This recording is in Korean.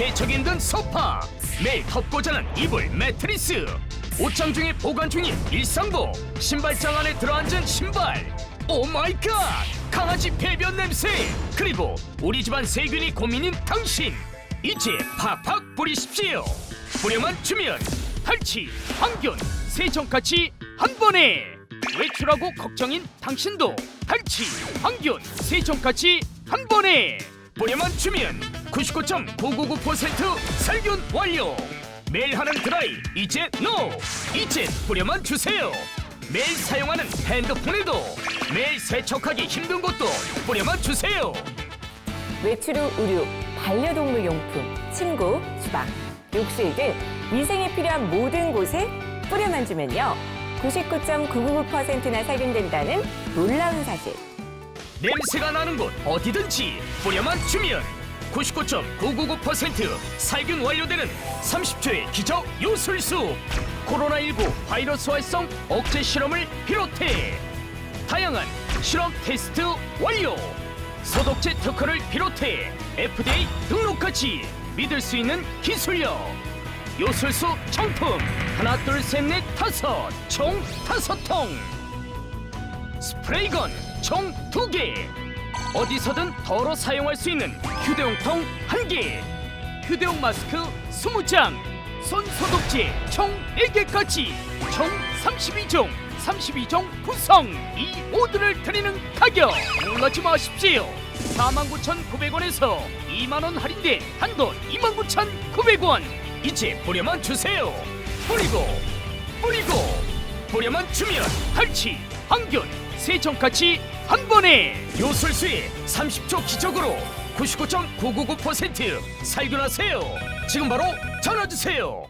세척이 든 소파 매일 덮고 자는 이불 매트리스 옷장 중에 보관 중인 일상복 신발장 안에 들어앉은 신발. 오 마이 갓 강아지 배변 냄새! 그리고 우리 집안 세균이 고민인 당신! 이제 팍팍 뿌리십시오! 뿌려만 주면 탈취 항균 세정까지 한 번에! 외출하고 걱정인 당신도 탈취 항균 세정까지 한 번에! 뿌려만 주면 99.999% 살균 완료. 매일 하는 드라이 이제 노. 이제 뿌려만 주세요. 매일 사용하는 핸드폰에도 매일 세척하기 힘든 것도 뿌려만 주세요. 외출 후 의류, 반려동물 용품, 침구, 주방, 욕실 등 위생에 필요한 모든 곳에 뿌려만 주면요. 99.999%나 살균된다는 놀라운 사실. 냄새가 나는 곳 어디든지 뿌려만 주면 99.999% 살균 완료되는 30초의 기적 요술수. 코로나19 바이러스 활성 억제 실험을 비롯해 다양한 실험 테스트 완료. 소독제 특허를 비롯해 FDA 등록까지 믿을 수 있는 기술력. 요술수 정품 하나 둘 셋 넷 다섯 총 다섯 통. 스프레이건 총 두개 어디서든 덜어 사용할 수 있는 휴대용통 한 개. 휴대용 마스크 스무 장손 소독제 총 네개까지 총 32종 32종 구성. 이 모두를 드리는 가격 놀라지 마십시오. 49,900원에서 2만원 할인된 한돈 29,900원. 이제 뿌려만 주세요. 뿌리고 뿌리고 뿌려만 주면 탈취, 항균, 세정까지 한 번에 요술수의 30초 기적으로 99.999% 살균하세요. 지금 바로 전화 주세요